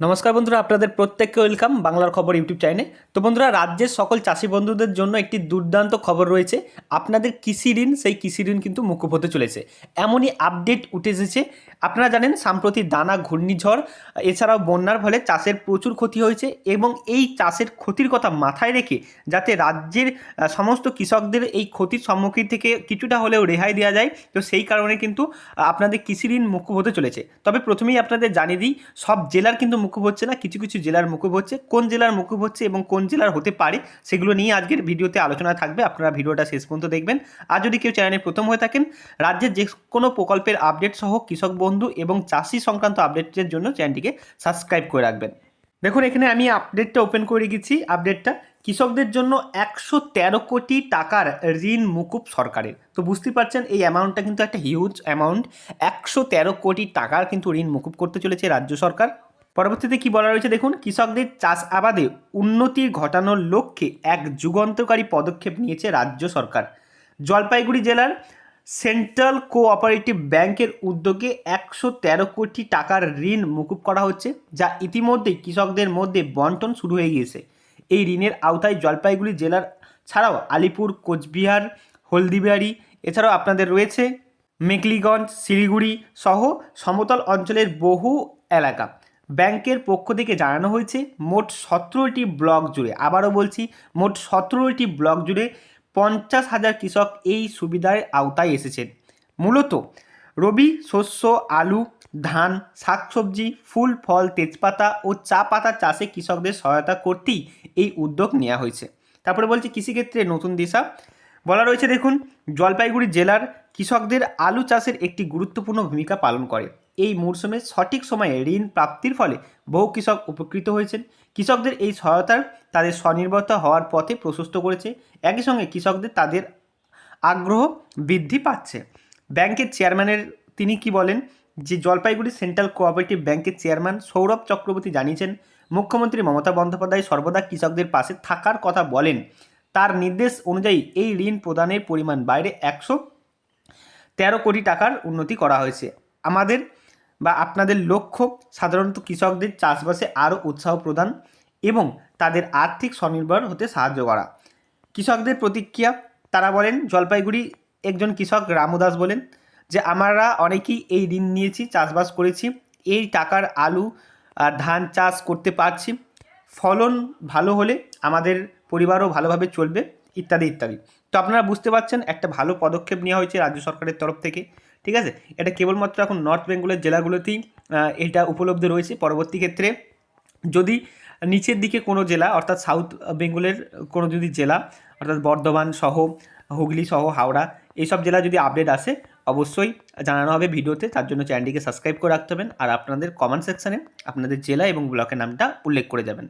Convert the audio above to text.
নমস্কার বন্ধুরা, আপনাদের প্রত্যেককে ওয়েলকাম বাংলার খবর ইউটিউব চ্যানেলে তো বন্ধুরা, রাজ্যের সকল চাষি বন্ধুদের জন্য একটি দুর্দান্ত খবর রয়েছে। আপনাদের কৃষি ঋণ, সেই কৃষি ঋণ কিন্তু মুকুব হতে চলেছে। এমনই আপডেট উঠে এসেছে। আপনারা জানেন, সাম্প্রতি দানা, ঘূর্ণিঝড়, এছাড়াও বন্যার ফলে চাষের প্রচুর ক্ষতি হয়েছে এবং এই চাষের ক্ষতির কথা মাথায় রেখে যাতে রাজ্যের সমস্ত কৃষকদের এই ক্ষতির সম্মুখীন থেকে কিছুটা হলেও রেহাই দেওয়া যায়, তো সেই কারণে কিন্তু আপনাদের কৃষি ঋণ মুকুব হতে চলেছে। তবে প্রথমেই আপনাদের জানিয়ে দিই, সব জেলার কিন্তু মুকুব হচ্ছে না, কিছু কিছু জেলার মুকুব হচ্ছে। কোন জেলার মুকুব হচ্ছে এবং কোন জেলার হতে পারে, সেগুলো নিয়ে আজকের ভিডিওতে আলোচনা থাকবে। আপনারা ভিডিওটা শেষ পর্যন্ত দেখবেন। আর যদি কেউ চ্যানেলে প্রথম হয়ে থাকেন, রাজ্যের যে কোনো প্রকল্পের আপডেট সহ কৃষক বন্ধু এবং চাষি সংক্রান্ত আপডেটের জন্য চ্যানেলটিকে সাবস্ক্রাইব করে রাখবেন। দেখুন, এখানে আমি আপডেটটা ওপেন করে গেছি, আপডেটটা। কৃষকদের জন্য একশো তেরো কোটি টাকার ঋণ মুকুব সরকারের। তো বুঝতেই পারছেন, এই অ্যামাউন্টটা কিন্তু একটা হিউজ অ্যামাউন্ট একশো তেরো কোটি টাকার কিন্তু ঋণ মুকুব করতে চলেছে রাজ্য সরকার। পরবর্তীতে কি বলা রয়েছে দেখুন? কৃষকদের চাষ আবাদে উন্নতি ঘটানোর লক্ষ্যে এক যুগান্তকারী পদক্ষেপ নিয়েছে রাজ্য সরকার। জলপাইগুড়ি জেলার সেন্ট্রাল কোঅপারেটিভ ব্যাংকের উদ্যোগে একশো তেরো কোটি টাকার ঋণ মুকুব করা হচ্ছে, যা ইতিমধ্যেই কৃষকদের মধ্যে বন্টন শুরু হয়ে গিয়েছে। এই ঋণের আওতায় জলপাইগুড়ি জেলার ছাড়াও আলিপুর, কোচবিহার, হলদিবাড়ি, এছাড়াও আপনাদের রয়েছে মেকলিগঞ্জ, শিলিগুড়ি সহ সমতল অঞ্চলের বহু এলাকা। ব্যাংকের পক্ষ থেকে জানানো হয়েছে, মোট সতেরোটি ব্লক জুড়ে, আবারও বলছি, মোট সতেরোটি ব্লক জুড়ে পঞ্চাশ হাজার কৃষক এই সুবিধার আওতায় এসেছেন। মূলত রবি, শস্য, আলু, ধান, শাকসবজি, ফুল, ফল, তেজপাতা ও চা পাতা চাষে কৃষকদের সহায়তা করতেই এই উদ্যোগ নেওয়া হয়েছে। তারপরে বলছে, কৃষিক্ষেত্রে নতুন দিশা। বলা রয়েছে, দেখুন, জলপাইগুড়ি জেলার কৃষকদের আলু চাষের একটি গুরুত্বপূর্ণ ভূমিকা পালন করে। এই মরশুমে সঠিক সময়ে ঋণ প্রাপ্তির ফলে বহু কৃষক উপকৃত হয়েছেন। কৃষকদের এই সহায়তার তাদের স্বনির্ভরতা হওয়ার পথে প্রশস্ত করেছে। একই সঙ্গে কৃষকদের তাদের আগ্রহ বৃদ্ধি পাচ্ছে। ব্যাংকের চেয়ারম্যানের তিনি কি বলেন? যে জলপাইগুড়ি সেন্ট্রাল কোঅপারেটিভ ব্যাংকের চেয়ারম্যান সৌরভ চক্রবর্তী জানিয়েছেন, মুখ্যমন্ত্রী মমতা বন্দ্যোপাধ্যায় সর্বদা কৃষকদের পাশে থাকার কথা বলেন। তার নির্দেশ অনুযায়ী এই ঋণ প্রদানের পরিমাণ বাইরে একশো তেরো কোটি টাকার উন্নতি করা হয়েছে। আমাদের বা আপনাদের লক্ষ্য সাধারণত কৃষকদের চাষবাসে আরও উৎসাহ প্রদান এবং তাদের আর্থিক স্বনির্ভর হতে সাহায্য করা। কৃষকদের প্রতিক্রিয়া, তারা বলেন, জলপাইগুড়ি একজন কৃষক রামদাস বলেন যে, আমরা অনেকেই এই ঋণ নিয়েছি, চাষবাস করেছি, এই টাকার আলু ধান চাষ করতে পারছি। ফলন ভালো হলে আমাদের পরিবারও ভালোভাবে চলবে, ইত্যাদি ইত্যাদি। তো আপনারা বুঝতে পারছেন, একটা ভালো পদক্ষেপ নেওয়া হয়েছে রাজ্য সরকারের তরফ থেকে। ঠিক আছে? এটা কেবলমাত্র এখন নর্থ বেঙ্গলের জেলাগুলোতেই এটা উপলব্ধ রয়েছে। পরবর্তী ক্ষেত্রে যদি নিচের দিকে কোনো জেলা, অর্থাৎ সাউথ বেঙ্গলের কোনো যদি জেলা, অর্থাৎ বর্ধমান সহ, হুগলি সহ, হাওড়া এইসব জেলা যদি আপডেট আসে, অবশ্যই জানানো হবে ভিডিওতে। তার জন্য চ্যানেলটিকে সাবস্ক্রাইব করে রাখতে হবেন আর আপনাদের কমেন্ট সেকশানে আপনাদের জেলা এবং ব্লকের নামটা উল্লেখ করে যাবেন।